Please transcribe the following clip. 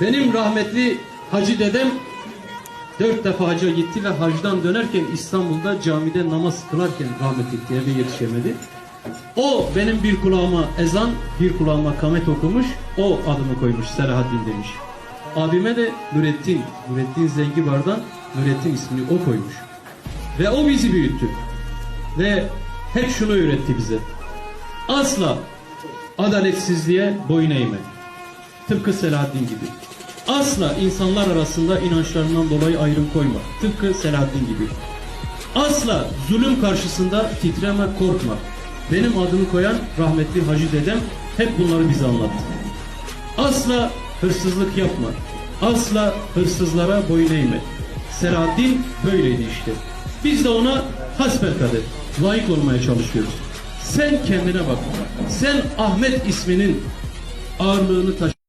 Benim rahmetli Hacı dedem dört defa hacca gitti ve hacdan dönerken İstanbul'da camide namaz kılarken rahmet etti. Eve yetişemedi. O benim bir kulağıma ezan, bir kulağıma kamet okumuş. O adımı koymuş Selahaddin demiş. Abime de Nurettin, Nurettin Zengibar'dan Nurettin ismini o koymuş. Ve o bizi büyüttü. Ve hep şunu öğretti bize. Asla adaletsizliğe boyun eğme. Tıpkı Selahaddin gibi. Asla insanlar arasında inançlarından dolayı ayrım koyma. Tıpkı Selahaddin gibi. Asla zulüm karşısında titreme, korkma. Benim adımı koyan rahmetli Hacı dedem hep bunları bize anlattı. Asla hırsızlık yapma. Asla hırsızlara boyun eğme. Selahaddin böyleydi işte. Biz de ona hasbelkader layık olmaya çalışıyoruz. Sen kendine bak. Sen Ahmet isminin ağırlığını taşı.